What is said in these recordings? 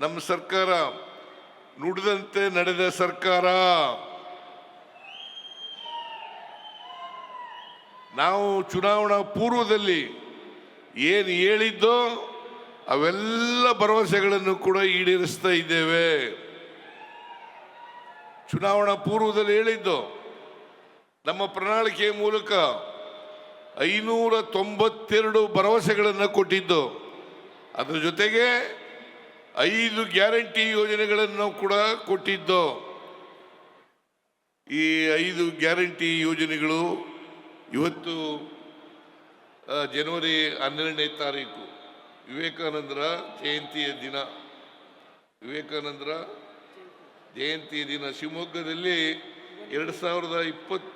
ನಮ್ಮ ಸರ್ಕಾರ ನುಡಿದಂತೆ ನಡೆದ ಸರ್ಕಾರ. ನಾವು ಚುನಾವಣಾ ಪೂರ್ವದಲ್ಲಿ ಏನು ಹೇಳಿದ್ದೋ ಅವೆಲ್ಲ ಭರವಸೆಗಳನ್ನು ಕೂಡ ಈಡೇರಿಸ್ತಾ ಇದ್ದೇವೆ. ಚುನಾವಣಾ ಪೂರ್ವದಲ್ಲಿ ಹೇಳಿದ್ದು ನಮ್ಮ ಪ್ರಣಾಳಿಕೆಯ ಮೂಲಕ ಐನೂರ ತೊಂಬತ್ತೆರಡು ಭರವಸೆಗಳನ್ನು ಕೊಟ್ಟಿದ್ದು. ಅದರ ಜೊತೆಗೆ ಐದು ಗ್ಯಾರಂಟಿ ಯೋಜನೆಗಳನ್ನು ಕೂಡ ಕೊಟ್ಟಿದ್ದು. ಈ ಐದು ಗ್ಯಾರಂಟಿ ಯೋಜನೆಗಳು ಇವತ್ತು ಜನವರಿ ಹನ್ನೆರಡನೇ ತಾರೀಕು, ವಿವೇಕಾನಂದರ ಜಯಂತಿಯ ದಿನ. ವಿವೇಕಾನಂದರ ಜಯಂತಿಯ ದಿನ. ಶಿವಮೊಗ್ಗದಲ್ಲಿ ಎರಡು ಸಾವಿರದ ಇಪ್ಪತ್,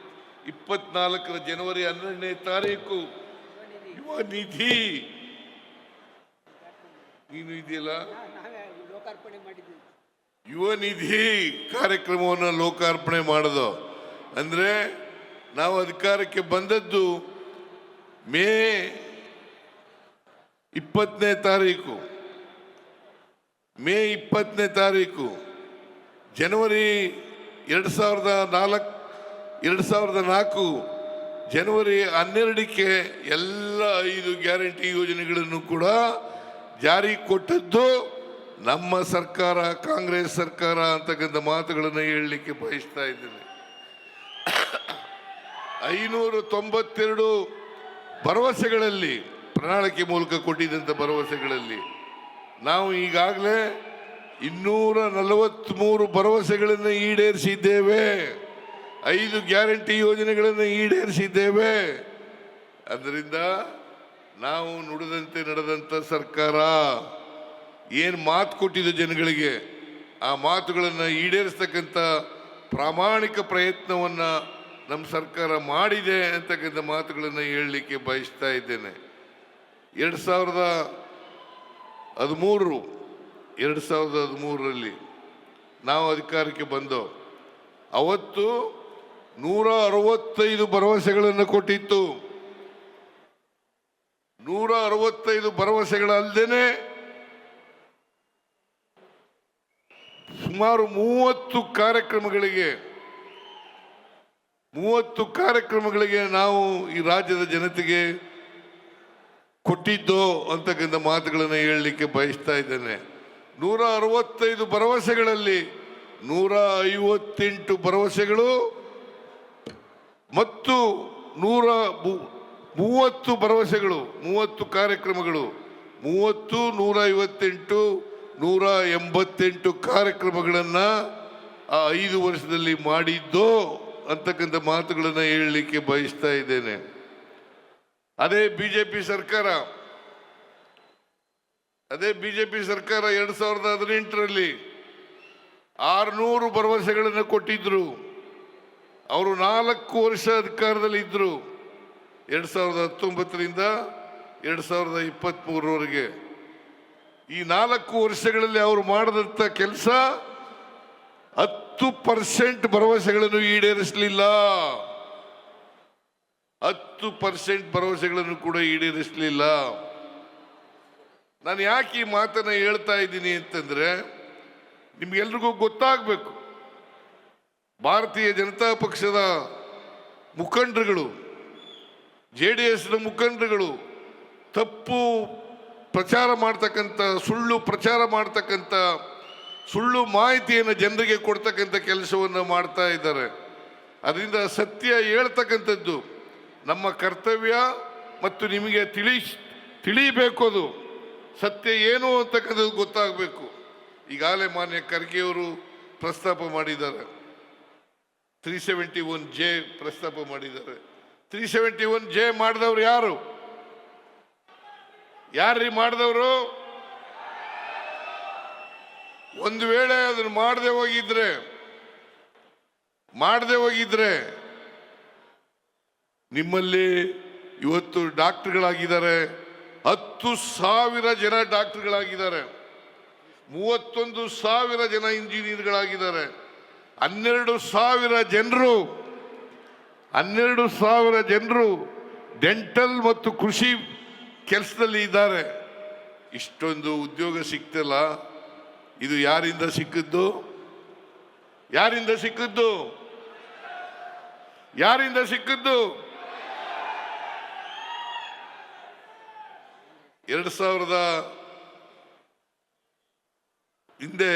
ಇಪ್ಪತ್ನಾಲ್ಕರ ಜನವರಿ ಹನ್ನೆರಡನೇ ತಾರೀಕು. ಯುವ ನಿಧಿ. ನೀನು ಇದೆಯಲ್ಲ? ಲೋಕಾರ್ಪಣೆ ಮಾಡಿದ್ವಿ. ಯುವ ನಿಧಿ ಕಾರ್ಯಕ್ರಮವನ್ನು ಲೋಕಾರ್ಪಣೆ ಮಾಡೋದು. ಅಂದರೆ ನಾವು ಅಧಿಕಾರಕ್ಕೆ ಬಂದದ್ದು ಮೇ ಇಪ್ಪತ್ತನೇ ತಾರೀಕು. ಮೇ ಇಪ್ಪತ್ತನೇ ತಾರೀಕು. ಜನವರಿ ಎರಡು ಸಾವಿರದ ನಾಲ್ಕು, ಎರಡು ಸಾವಿರದ ನಾಲ್ಕು, ಜನವರಿ ಹನ್ನೆರಡಕ್ಕೆ ಎಲ್ಲ ಐದು ಗ್ಯಾರಂಟಿ ಯೋಜನೆಗಳನ್ನು ಕೂಡ ಜಾರಿ ಕೊಟ್ಟದ್ದು. ನಮ್ಮ ಸರ್ಕಾರ, ಕಾಂಗ್ರೆಸ್ ಸರ್ಕಾರ ಅಂತಕ್ಕಂಥ ಮಾತುಗಳನ್ನು ಹೇಳಲಿಕ್ಕೆ ಬಯಸ್ತಾ ಇದ್ದೇನೆ. ಐನೂರ ತೊಂಬತ್ತೆರಡು ಭರವಸೆಗಳಲ್ಲಿ, ಪ್ರಣಾಳಿಕೆ ಮೂಲಕ ಕೊಟ್ಟಿದ್ದಂಥ ಭರವಸೆಗಳಲ್ಲಿ, ನಾವು ಈಗಾಗಲೇ ಇನ್ನೂರ ನಲವತ್ತ್ಮೂರು ಭರವಸೆಗಳನ್ನು ಈಡೇರಿಸಿದ್ದೇವೆ. ಐದು ಗ್ಯಾರಂಟಿ ಯೋಜನೆಗಳನ್ನು ಈಡೇರಿಸಿದ್ದೇವೆ. ಅದರಿಂದ ನಾವು ನುಡಿದಂತೆ ನಡೆದಂಥ ಸರ್ಕಾರ. ಏನು ಮಾತು ಕೊಟ್ಟಿದ್ದ ಜನಗಳಿಗೆ? ಆ ಮಾತುಗಳನ್ನು ಈಡೇರಿಸ್ತಕ್ಕಂಥ ಪ್ರಾಮಾಣಿಕ ಪ್ರಯತ್ನವನ್ನು ನಮ್ಮ ಸರ್ಕಾರ ಮಾಡಿದೆ ಅಂತಕ್ಕಂಥ ಮಾತುಗಳನ್ನು ಹೇಳಲಿಕ್ಕೆ ಬಯಸ್ತಾ ಇದ್ದೇನೆ. ಎರಡು ಸಾವಿರದ ಹದಿಮೂರು, ಎರಡು ಸಾವಿರದ ಹದಿಮೂರರಲ್ಲಿ ನಾವು ಅಧಿಕಾರಕ್ಕೆ ಬಂದು ಅವತ್ತು ನೂರ ಅರವತ್ತೈದು ಭರವಸೆಗಳನ್ನು ಕೊಟ್ಟಿತ್ತು. ನೂರ ಅರವತ್ತೈದು ಭರವಸೆಗಳಲ್ಲದೇನೆ ಸುಮಾರು ಮೂವತ್ತು ಕಾರ್ಯಕ್ರಮಗಳಿಗೆ ಮೂವತ್ತು ಕಾರ್ಯಕ್ರಮಗಳಿಗೆ ನಾವು ಈ ರಾಜ್ಯದ ಜನತೆಗೆ ಕೊಟ್ಟಿದ್ದೋ ಅಂತಕ್ಕಂಥ ಮಾತುಗಳನ್ನು ಹೇಳಲಿಕ್ಕೆ ಬಯಸ್ತಾ ಇದ್ದೇನೆ. ನೂರ ಅರವತ್ತೈದು ಭರವಸೆಗಳಲ್ಲಿ ನೂರ ಐವತ್ತೆಂಟು ಭರವಸೆಗಳು ಮತ್ತು ನೂರ ಮೂವತ್ತು ಭರವಸೆಗಳು, ಮೂವತ್ತು ಕಾರ್ಯಕ್ರಮಗಳು, ಮೂವತ್ತು, ನೂರ ಐವತ್ತೆಂಟು ನೂರ ಎಂಬತ್ತೆಂಟು ಕಾರ್ಯಕ್ರಮಗಳನ್ನು ಆ ಐದು ವರ್ಷದಲ್ಲಿ ಮಾಡಿದ್ದು ಅಂತಕ್ಕಂಥ ಮಾತುಗಳನ್ನು ಹೇಳಲಿಕ್ಕೆ ಬಯಸ್ತಾ ಇದ್ದೇನೆ. ಅದೇ ಬಿಜೆಪಿ ಸರ್ಕಾರ, ಅದೇ ಬಿಜೆಪಿ ಸರ್ಕಾರ ಎರಡು ಸಾವಿರದ ಹದಿನೆಂಟರಲ್ಲಿ ಆರುನೂರು ಭರವಸೆಗಳನ್ನು ಕೊಟ್ಟಿದ್ರು. ಅವರು ನಾಲ್ಕು ವರ್ಷ ಅಧಿಕಾರದಲ್ಲಿ ಇದ್ದರು ಎರಡು ಸಾವಿರದ ಹತ್ತೊಂಬತ್ತರಿಂದ ಎರಡು ಸಾವಿರದ ಇಪ್ಪತ್ತ್ಮೂರವರೆಗೆ ಈ ನಾಲ್ಕು ವರ್ಷಗಳಲ್ಲಿ ಅವರು ಮಾಡಿದಂಥ ಕೆಲಸ ಹತ್ತು ಪರ್ಸೆಂಟ್ ಭರವಸೆಗಳನ್ನು ಈಡೇರಿಸಲಿಲ್ಲ. ಹತ್ತು ಪರ್ಸೆಂಟ್ ಭರವಸೆಗಳನ್ನು ಕೂಡ ಈಡೇರಿಸಲಿಲ್ಲ. ನಾನು ಯಾಕೆ ಈ ಮಾತನ್ನು ಹೇಳ್ತಾ ಇದ್ದೀನಿ ಅಂತಂದ್ರೆ, ನಿಮ್ಗೆಲ್ರಿಗೂ ಗೊತ್ತಾಗಬೇಕು. ಭಾರತೀಯ ಜನತಾ ಪಕ್ಷದ ಮುಖಂಡರುಗಳು, ಜೆ ಡಿ ಎಸ್ನ ಮುಖಂಡರುಗಳು ತಪ್ಪು ಪ್ರಚಾರ ಮಾಡ್ತಕ್ಕಂಥ, ಸುಳ್ಳು ಪ್ರಚಾರ ಮಾಡ್ತಕ್ಕಂಥ, ಸುಳ್ಳು ಮಾಹಿತಿಯನ್ನು ಜನರಿಗೆ ಕೊಡ್ತಕ್ಕಂಥ ಕೆಲಸವನ್ನು ಮಾಡ್ತಾ ಇದ್ದಾರೆ. ಅದರಿಂದ ಸತ್ಯ ಹೇಳ್ತಕ್ಕಂಥದ್ದು ನಮ್ಮ ಕರ್ತವ್ಯ ಮತ್ತು ನಿಮಗೆ ತಿಳಿ, ತಿಳಿಬೇಕು ಅದು. ಸತ್ಯ ಏನು ಅಂತಕ್ಕಂಥದ್ದು ಗೊತ್ತಾಗಬೇಕು. ಈಗಾಗಲೇ ಮಾನ್ಯ ಖರ್ಗೆಯವರು ಪ್ರಸ್ತಾಪ ಮಾಡಿದ್ದಾರೆ. ತ್ರೀ ಸೆವೆಂಟಿ ಒನ್ ಜೆ ಪ್ರಸ್ತಾಪ ಮಾಡಿದ್ದಾರೆ. ತ್ರೀ ಸೆವೆಂಟಿ ಒನ್ ಜೆ ಮಾಡಿದವರು ಯಾರು? ಯಾರ್ರೀ ಮಾಡಿದವರು? ಒಂದು ವೇಳೆ ಅದನ್ನು ಮಾಡದೆ ಹೋಗಿದ್ರೆ ಮಾಡದೆ ಹೋಗಿದ್ರೆ ನಿಮ್ಮಲ್ಲಿ ಇವತ್ತು ಡಾಕ್ಟರ್ಗಳಾಗಿದ್ದಾರೆ, ಹತ್ತು ಸಾವಿರ ಜನ ಡಾಕ್ಟರ್ಗಳಾಗಿದ್ದಾರೆ, ಮೂವತ್ತೊಂದು ಸಾವಿರ ಜನ ಇಂಜಿನಿಯರ್ಗಳಾಗಿದ್ದಾರೆ, ಹನ್ನೆರಡು ಸಾವಿರ ಜನರು, ಹನ್ನೆರಡು ಸಾವಿರ ಜನರು ಡೆಂಟಲ್ ಮತ್ತು ಕೃಷಿ ಕೆಲಸದಲ್ಲಿ ಇದ್ದಾರೆ. ಇಷ್ಟೊಂದು ಉದ್ಯೋಗ ಸಿಕ್ತಿಲ್ಲ, ಇದು ಯಾರಿಂದ ಸಿಕ್ಕಿದ್ದು? ಯಾರಿಂದ ಸಿಕ್ಕಿದ್ದು? ಯಾರಿಂದ ಸಿಕ್ಕಿದ್ದು? ಎರಡು ಸಾವಿರದ ಹಿಂದೆ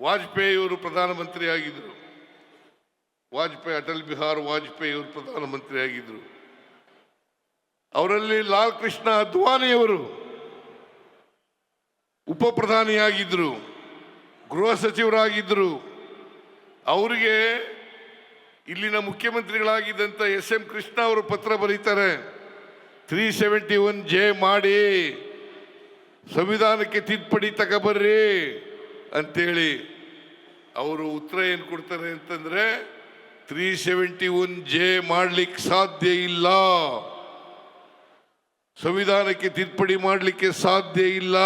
ವಾಜಪೇಯಿ ಅವರು ಪ್ರಧಾನಮಂತ್ರಿ ಆಗಿದ್ದರು ವಾಜಪೇಯಿ, ಅಟಲ್ ಬಿಹಾರ್ ವಾಜಪೇಯಿ ಅವರು ಪ್ರಧಾನಮಂತ್ರಿ ಆಗಿದ್ರು ಅವರಲ್ಲಿ ಲಾಲ್ ಕೃಷ್ಣ ಅದ್ವಾನಿಯವರು ಉಪ ಪ್ರಧಾನಿಯಾಗಿದ್ದರು ಗೃಹ ಸಚಿವರಾಗಿದ್ದರು ಅವರಿಗೆ ಇಲ್ಲಿನ ಮುಖ್ಯಮಂತ್ರಿಗಳಾಗಿದ್ದಂಥ ಎಸ್ ಎಂ ಕೃಷ್ಣ ಅವರು ಪತ್ರ ಬರೀತಾರೆ, ತ್ರೀ ಸೆವೆಂಟಿ ಒನ್ ಜೆ ಮಾಡಿ, ಸಂವಿಧಾನಕ್ಕೆ ತಿದ್ದುಪಡಿ ತಗೊಬರ್ರಿ ಅಂತೇಳಿ ಅವರು ಉತ್ತರ ಏನು ಕೊಡ್ತಾರೆ ಅಂತಂದರೆ, ತ್ರೀ ಸೆವೆಂಟಿ ಒನ್ ಜೆ ಮಾಡಲಿಕ್ಕೆ ಸಾಧ್ಯ ಇಲ್ಲ. ಸಂವಿಧಾನಕ್ಕೆ ತಿದ್ದುಪಡಿ ಮಾಡಲಿಕ್ಕೆ ಸಾಧ್ಯ ಇಲ್ಲ.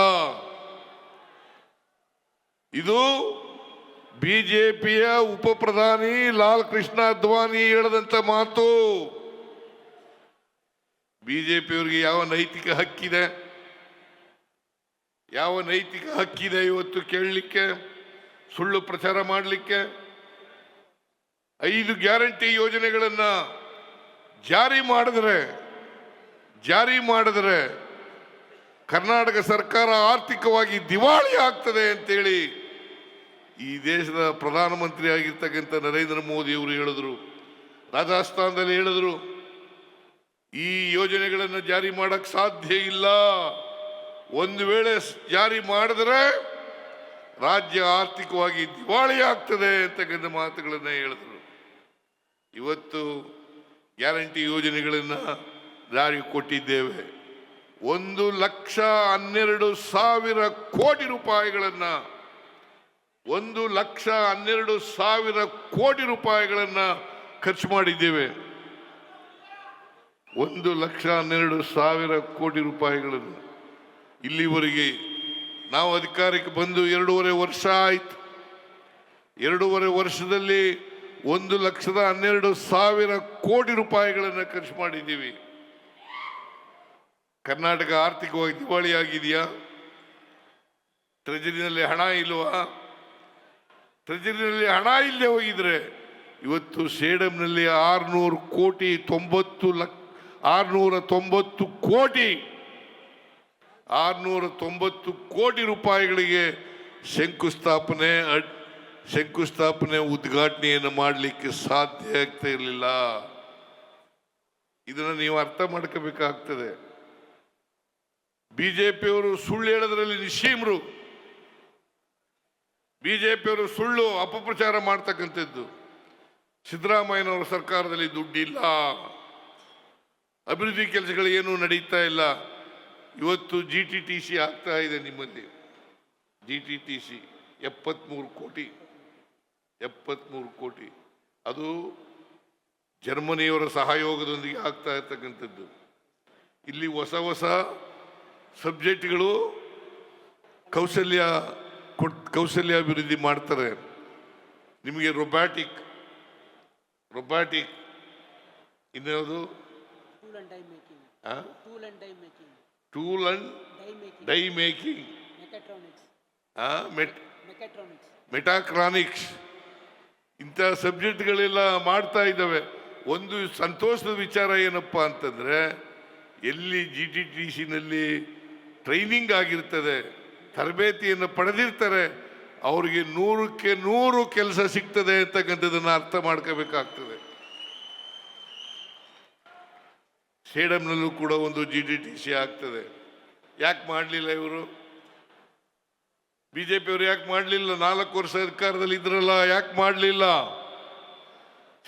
ಇದು ಬಿಜೆಪಿಯ ಉಪ ಪ್ರಧಾನಿ ಲಾಲ್ ಕೃಷ್ಣ ಅದ್ವಾನಿ ಹೇಳದಂತ ಮಾತು. ಬಿಜೆಪಿಯವರಿಗೆ ಯಾವ ನೈತಿಕ ಹಕ್ಕಿದೆ? ಯಾವ ನೈತಿಕ ಹಕ್ಕಿದೆ ಇವತ್ತು ಕೇಳಲಿಕ್ಕೆ? ಸುಳ್ಳು ಪ್ರಚಾರ ಮಾಡಲಿಕ್ಕೆ? ಐದು ಗ್ಯಾರಂಟಿ ಯೋಜನೆಗಳನ್ನ ಜಾರಿ ಮಾಡಿದ್ರೆ ಜಾರಿ ಮಾಡಿದರೆ ಕರ್ನಾಟಕ ಸರ್ಕಾರ ಆರ್ಥಿಕವಾಗಿ ದಿವಾಳಿ ಆಗ್ತದೆ ಅಂತೇಳಿ ಈ ದೇಶದ ಪ್ರಧಾನಮಂತ್ರಿ ಆಗಿರ್ತಕ್ಕಂಥ ನರೇಂದ್ರ ಮೋದಿ ಅವರು ಹೇಳಿದ್ರು, ರಾಜಸ್ಥಾನದಲ್ಲಿ ಹೇಳಿದ್ರು, ಈ ಯೋಜನೆಗಳನ್ನು ಜಾರಿ ಮಾಡಕ್ ಸಾಧ್ಯ ಇಲ್ಲ. ಒಂದು ವೇಳೆ ಜಾರಿ ಮಾಡಿದ್ರೆ ರಾಜ್ಯ ಆರ್ಥಿಕವಾಗಿ ದಿವಾಳಿ ಆಗ್ತದೆ ಅಂತಕ್ಕಂಥ ಮಾತುಗಳನ್ನು ಹೇಳಿದ್ರು. ಇವತ್ತು ಗ್ಯಾರಂಟಿ ಯೋಜನೆಗಳನ್ನು ಜಾರಿ ಕೊಟ್ಟಿದ್ದೇವೆ. ಒಂದು ಲಕ್ಷ ಹನ್ನೆರಡು ಸಾವಿರ ಕೋಟಿ ರೂಪಾಯಿಗಳನ್ನು, ಒಂದು ಲಕ್ಷ ಹನ್ನೆರಡು ಸಾವಿರ ಕೋಟಿ ರೂಪಾಯಿಗಳನ್ನು ಖರ್ಚು ಮಾಡಿದ್ದೇವೆ. ಒಂದು ಲಕ್ಷ ಹನ್ನೆರಡು ಸಾವಿರ ಕೋಟಿ ರೂಪಾಯಿಗಳನ್ನು ಇಲ್ಲಿವರೆಗೆ ನಾವು ಅಧಿಕಾರಕ್ಕೆ ಬಂದು ಎರಡೂವರೆ ವರ್ಷ ಆಯ್ತು. ಎರಡೂವರೆ ವರ್ಷದಲ್ಲಿ ಒಂದು ಲಕ್ಷದ ಹನ್ನೆರಡು ಸಾವಿರ ಕೋಟಿ ರೂಪಾಯಿಗಳನ್ನು ಖರ್ಚು ಮಾಡಿದ್ದೀವಿ. ಕರ್ನಾಟಕ ಆರ್ಥಿಕವಾಗಿ ದಿವಾಳಿ ಆಗಿದೆಯಾ ಟ್ರೆಜರಿನಲ್ಲಿ ಹಣ ಇಲ್ವಾ? ಟ್ರೆಜರಿನಲ್ಲಿ ಹಣ ಇಲ್ಲದೆ ಹೋಗಿದ್ರೆ ಇವತ್ತು ಸೇಡಂನಲ್ಲಿ ಆರುನೂರು ಕೋಟಿ ತೊಂಬತ್ತು ಲಕ್, ಆರ್ನೂರ ತೊಂಬತ್ತು ಕೋಟಿ, ಆರ್ನೂರ ತೊಂಬತ್ತು ಕೋಟಿ ರೂಪಾಯಿಗಳಿಗೆ ಶಂಕುಸ್ಥಾಪನೆ ಶಂಕುಸ್ಥಾಪನೆ ಉದ್ಘಾಟನೆಯನ್ನು ಮಾಡಲಿಕ್ಕೆ ಸಾಧ್ಯ ಆಗ್ತಾ ಇರಲಿಲ್ಲ. ಇದನ್ನು ನೀವು ಅರ್ಥ ಮಾಡ್ಕೋಬೇಕಾಗ್ತದೆ. ಬಿಜೆಪಿಯವರು ಸುಳ್ಳು ಹೇಳೋದ್ರಲ್ಲಿ ನಿಶೀಮ್ರು ಬಿಜೆಪಿಯವರು ಸುಳ್ಳು ಅಪಪ್ರಚಾರ ಮಾಡ್ತಕ್ಕಂಥದ್ದು. ಸಿದ್ದರಾಮಯ್ಯನವರ ಸರ್ಕಾರದಲ್ಲಿ ದುಡ್ಡಿಲ್ಲ. ಅಭಿವೃದ್ಧಿ ಕೆಲಸಗಳು ಏನೂ ನಡೀತಾ ಇಲ್ಲ. ಇವತ್ತು ಜಿ ಟಿ ಟಿ ಸಿ ಆಗ್ತಾ ಇದೆ ನಿಮ್ಮಲ್ಲಿ. ಜಿ ಟಿ ಟಿ ಸಿ ಎಪ್ಪತ್ತ್ಮೂರು ಕೋಟಿ. ಎಪ್ಪತ್ಮೂರು ಕೋಟಿ. ಅದು ಜರ್ಮನಿಯವರ ಸಹಯೋಗದೊಂದಿಗೆ ಆಗ್ತಾ ಇರ್ತಕ್ಕಂಥದ್ದು. ಇಲ್ಲಿ ಹೊಸ ಹೊಸ ಸಬ್ಜೆಕ್ಟ್ಗಳು ಕೌಶಲ್ಯ ಕೊಟ್ ಕೌಶಲ್ಯ ಅಭಿವೃದ್ಧಿ ಮಾಡ್ತಾರೆ. ನಿಮಗೆ robotic robotic ಇನ್ಯಾವುದು tool and die making mechatronics ಇಂಥ ಸಬ್ಜೆಕ್ಟ್ಗಳೆಲ್ಲ ಮಾಡ್ತಾ ಇದ್ದಾವೆ. ಒಂದು ಸಂತೋಷದ ವಿಚಾರ ಏನಪ್ಪ ಅಂತಂದ್ರೆ ಎಲ್ಲಿ ಜಿ ಟಿ ಟಿ ಸಿನಲ್ಲಿ ಟ್ರೈನಿಂಗ್ ಆಗಿರ್ತದೆ, ತರಬೇತಿಯನ್ನು ಪಡೆದಿರ್ತಾರೆ, ಅವರಿಗೆ ನೂರಕ್ಕೆ ನೂರು ಕೆಲಸ ಸಿಗ್ತದೆ ಅಂತಕ್ಕಂಥದ್ದನ್ನು ಅರ್ಥ ಮಾಡ್ಕೋಬೇಕಾಗ್ತದೆ. ಸೇಡಮ್ನಲ್ಲೂ ಕೂಡ ಒಂದು ಜಿ ಡಿ ಟಿ ಸಿ ಆಗ್ತದೆ. ಯಾಕೆ ಮಾಡಲಿಲ್ಲ ಇವರು? ಬಿ ಜೆ ಪಿಯವರು ಯಾಕೆ ಮಾಡಲಿಲ್ಲ? ನಾಲ್ಕು ವರ್ಷ ಸರ್ಕಾರದಲ್ಲಿ ಇದ್ರಲ್ಲ, ಯಾಕೆ ಮಾಡಲಿಲ್ಲ?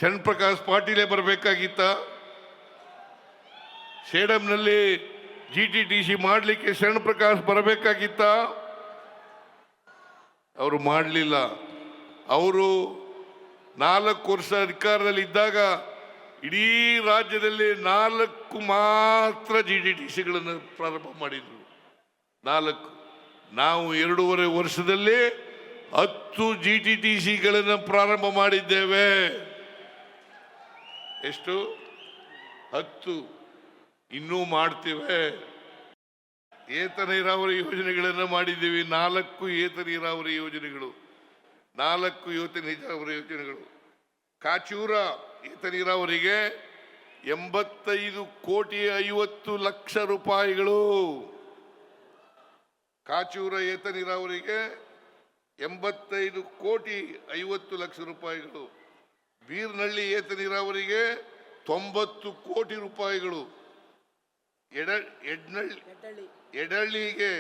ಶರಣ್ ಪ್ರಕಾಶ್ ಪಾಟೀಲೇ ಬರಬೇಕಾಗಿತ್ತ? ಸೇಡಂನಲ್ಲಿ ಜಿ ಟಿ ಟಿ ಸಿ ಮಾಡಲಿಕ್ಕೆ ಶರಣ್ ಪ್ರಕಾಶ್ ಬರಬೇಕಾಗಿತ್ತ? ಅವರು ಮಾಡಲಿಲ್ಲ. ಅವರು ನಾಲ್ಕು ವರ್ಷ ಅಧಿಕಾರದಲ್ಲಿ ಇದ್ದಾಗ ಇಡೀ ರಾಜ್ಯದಲ್ಲಿ ನಾಲ್ಕು ಮಾತ್ರ ಜಿ ಟಿ ಟಿ ಸಿಗಳನ್ನು ಪ್ರಾರಂಭ ಮಾಡಿದ್ರು. ನಾಲ್ಕು. ನಾವು ಎರಡೂವರೆ ವರ್ಷದಲ್ಲಿ ಹತ್ತು ಜಿ ಟಿ ಟಿ ಸಿಗಳನ್ನು ಪ್ರಾರಂಭ ಮಾಡಿದ್ದೇವೆ. ಎಷ್ಟು? ಹತ್ತು. ಇನ್ನೂ ಮಾಡ್ತೇವೆ. ಏತ ನೀರಾವರಿ ಯೋಜನೆಗಳನ್ನು ಮಾಡಿದ್ದೀವಿ. ನಾಲ್ಕು ಏತ ನೀರಾವರಿ ಯೋಜನೆಗಳು. ನಾಲ್ಕು ಏತ ನೀರಾವರಿ ಯೋಜನೆಗಳು. ಕಾಚೂರ ಏತ ನೀರಾವರಿಗೆ ಎಂಬತ್ತೈದು ಕೋಟಿ ಐವತ್ತು ಲಕ್ಷ ರೂಪಾಯಿಗಳು. ಕಾಚೂರ ಏತ ನೀರಾವರಿಗೆ ಎಂಬತ್ತೈದು ಕೋಟಿ ಐವತ್ತು ಲಕ್ಷ ರೂಪಾಯಿಗಳು. ಬೀರ್ನಳ್ಳಿ ಏತ ನೀರಾವರಿಗೆ ತೊಂಬತ್ತು ಕೋಟಿ ರೂಪಾಯಿಗಳು. ಎಡ ಎಡ್ನಳ್ಳಿ ಎಡಳ್ಳಿಗೆ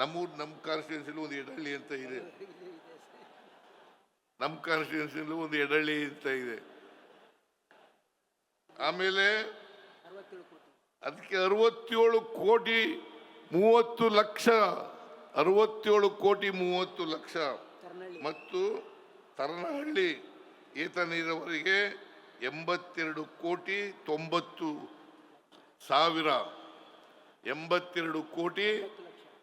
ನಮ್ಮೂರ್ ನಮ್ಮ ಕಾನ್ಸ್ಟಿಟ್ಯೂನ್ಸಿಲು ಒಂದು ಎಡಳ್ಳಿ ಅಂತ ಇದೆ. ನಮ್ಮ ಕಾನ್ಸ್ಟಿಟ್ಯೂನ್ಸಿಲು ಒಂದು ಎಡಳ್ಳಿ ಅಂತ ಇದೆ. ಆಮೇಲೆ ಅದಕ್ಕೆ ಅರವತ್ತೇಳು ಕೋಟಿ ಮೂವತ್ತು ಲಕ್ಷ ಅರವತ್ತೇಳು ಕೋಟಿ ಮೂವತ್ತು ಲಕ್ಷ. ಮತ್ತು ತರನಹಳ್ಳಿ ಏತ ನೀರಾವರಿಗೆ ಎಂಬತ್ತೆರಡು ಕೋಟಿ ತೊಂಬತ್ತು ಸಾವಿರ ಎಂಬತ್ತೆರಡು ಕೋಟಿ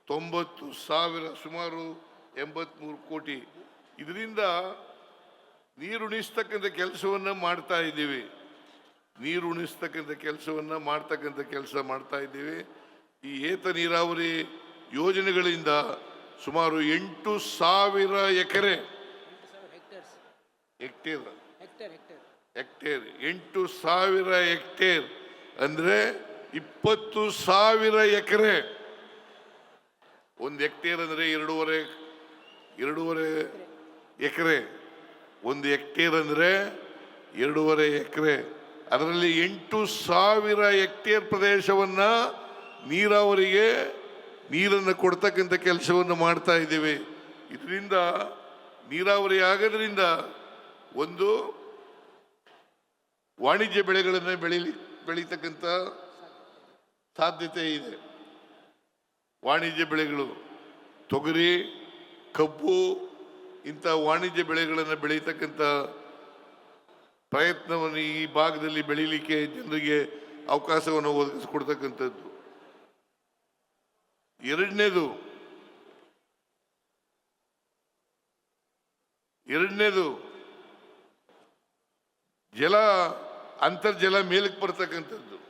ತೊಂಬತ್ತು ಸಾವಿರ ಸುಮಾರು ಎಂಬತ್ಮೂರು ಕೋಟಿ. ಇದರಿಂದ ನೀರುಣಿಸ್ತಕ್ಕಂಥ ಕೆಲಸವನ್ನು ಮಾಡ್ತಾ ಇದ್ದೀವಿ. ನೀರುಣಿಸ್ತಕ್ಕಂಥ ಕೆಲಸವನ್ನು ಕೆಲಸವನ್ನ ಮಾಡ್ತಕ್ಕಂಥ ಕೆಲಸ ಮಾಡ್ತಾ ಇದ್ದೀವಿ. ಈ ಏತ ನೀರಾವರಿ ಯೋಜನೆಗಳಿಂದ ಸುಮಾರು ಎಂಟು ಸಾವಿರ ಎಕರೆ ಹೆಕ್ಟೇರ್. ಹೆಕ್ಟೇರ್ ಎಂಟು ಸಾವಿರ ಹೆಕ್ಟೇರ್. ಅಂದ್ರೆ ಇಪ್ಪತ್ತು ಸಾವಿರ ಎಕರೆ. ಒಂದು ಹೆಕ್ಟೇರ್ ಅಂದರೆ ಎರಡೂವರೆ ಎರಡೂವರೆ ಎಕರೆ. ಒಂದು ಹೆಕ್ಟೇರ್ ಅಂದರೆ ಎರಡೂವರೆ ಎಕರೆ. ಅದರಲ್ಲಿ ಎಂಟು ಸಾವಿರ ಹೆಕ್ಟೇರ್ ಪ್ರದೇಶವನ್ನು ನೀರಾವರಿಗೆ, ನೀರನ್ನು ಕೊಡ್ತಕ್ಕಂಥ ಕೆಲಸವನ್ನು ಮಾಡ್ತಾ ಇದ್ದೀವಿ. ಇದರಿಂದ ನೀರಾವರಿ ಆಗೋದ್ರಿಂದ ಒಂದು ವಾಣಿಜ್ಯ ಬೆಳೆಗಳನ್ನು ಬೆಳೀಲಿ, ಬೆಳೀತಕ್ಕಂಥ ಸಾಧ್ಯತೆ ಇದೆ. ವಾಣಿಜ್ಯ ಬೆಳೆಗಳು, ತೊಗರಿ, ಕಬ್ಬು, ಇಂಥ ವಾಣಿಜ್ಯ ಬೆಳೆಗಳನ್ನು ಬೆಳೀತಕ್ಕಂಥ ಪ್ರಯತ್ನವನ್ನು ಈ ಭಾಗದಲ್ಲಿ ಬೆಳೀಲಿಕ್ಕೆ ಜನರಿಗೆ ಅವಕಾಶವನ್ನು ಒದಗಿಸಿಕೊಡ್ತಕ್ಕಂಥದ್ದು. ಎರಡನೇದು ಎರಡನೇದು, ಜಲ, ಅಂತರ್ಜಲ ಮೇಲಕ್ಕೆ ಬರ್ತಕ್ಕಂಥದ್ದು.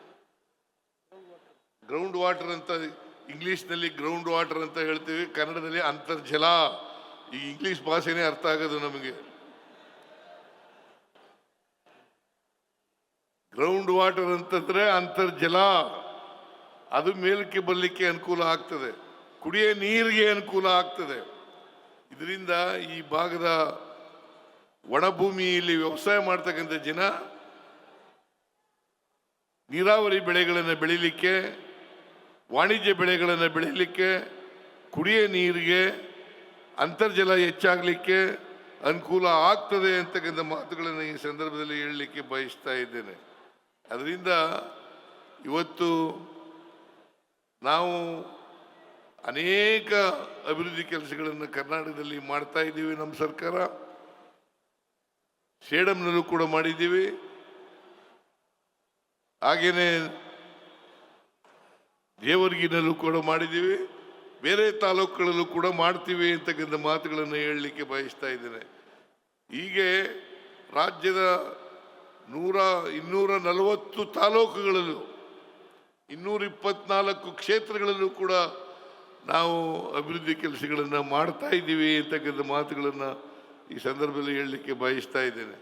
ಗ್ರೌಂಡ್ ವಾಟರ್ ಅಂತ ಇಂಗ್ಲೀಷ್ನಲ್ಲಿ ಗ್ರೌಂಡ್ ವಾಟರ್ ಅಂತ ಹೇಳ್ತೀವಿ, ಕನ್ನಡದಲ್ಲಿ ಅಂತರ್ಜಲ. ಈ ಇಂಗ್ಲೀಷ್ ಭಾಷೆನೇ ಅರ್ಥ ಆಗೋದು ನಮಗೆ. ಗ್ರೌಂಡ್ ವಾಟರ್ ಅಂತಂದ್ರೆ ಅಂತರ್ಜಲ. ಅದು ಮೇಲಕ್ಕೆ ಬರಲಿಕ್ಕೆ ಅನುಕೂಲ ಆಗ್ತದೆ. ಕುಡಿಯೋ ನೀರಿಗೆ ಅನುಕೂಲ ಆಗ್ತದೆ. ಇದರಿಂದ ಈ ಭಾಗದ ಒಣಭೂಮಿಯಲ್ಲಿ ವ್ಯವಸಾಯ ಮಾಡ್ತಕ್ಕಂಥ ಜನ ನೀರಾವರಿ ಬೆಳೆಗಳನ್ನು ಬೆಳಿಲಿಕ್ಕೆ ವಾಣಿಜ್ಯ ಬೆಳೆಗಳನ್ನು ಬೆಳಿಲಿಕ್ಕೆ ಕುಡಿಯೋ ನೀರಿಗೆ ಅಂತರ್ಜಲ ಹೆಚ್ಚಾಗಲಿಕ್ಕೆ ಅನುಕೂಲ ಆಗ್ತದೆ ಅಂತಕ್ಕಂಥ ಮಾತುಗಳನ್ನು ಈ ಸಂದರ್ಭದಲ್ಲಿ ಹೇಳಲಿಕ್ಕೆ ಬಯಸ್ತಾ ಇದ್ದೇನೆ. ಅದರಿಂದ ಇವತ್ತು ನಾವು ಅನೇಕ ಅಭಿವೃದ್ಧಿ ಕೆಲಸಗಳನ್ನು ಕರ್ನಾಟಕದಲ್ಲಿ ಮಾಡ್ತಾ ಇದ್ದೀವಿ ನಮ್ಮ ಸರ್ಕಾರ. ಸೇಡಮ್ನಲ್ಲೂ ಕೂಡ ಮಾಡಿದ್ದೀವಿ. ಹಾಗೇನೆ ಜೇವರ್ಗಿನಲ್ಲೂ ಕೂಡ ಮಾಡಿದ್ದೀವಿ, ಬೇರೆ ತಾಲೂಕುಗಳಲ್ಲೂ ಕೂಡ ಮಾಡ್ತೀವಿ ಅಂತಕ್ಕಂಥ ಮಾತುಗಳನ್ನು ಹೇಳಲಿಕ್ಕೆ ಬಯಸ್ತಾ ಇದ್ದೇನೆ. ಹೀಗೆ ರಾಜ್ಯದ ನೂರ, ಇನ್ನೂರ ನಲವತ್ತು ತಾಲೂಕುಗಳಲ್ಲೂ, ಇನ್ನೂರ ಇಪ್ಪತ್ನಾಲ್ಕು ಕ್ಷೇತ್ರಗಳಲ್ಲೂ ಕೂಡ ನಾವು ಅಭಿವೃದ್ಧಿ ಕೆಲಸಗಳನ್ನು ಮಾಡ್ತಾ ಇದ್ದೀವಿ ಅಂತಕ್ಕಂಥ ಮಾತುಗಳನ್ನು ಈ ಸಂದರ್ಭದಲ್ಲಿ ಹೇಳಲಿಕ್ಕೆ ಬಯಸ್ತಾ ಇದ್ದೇನೆ.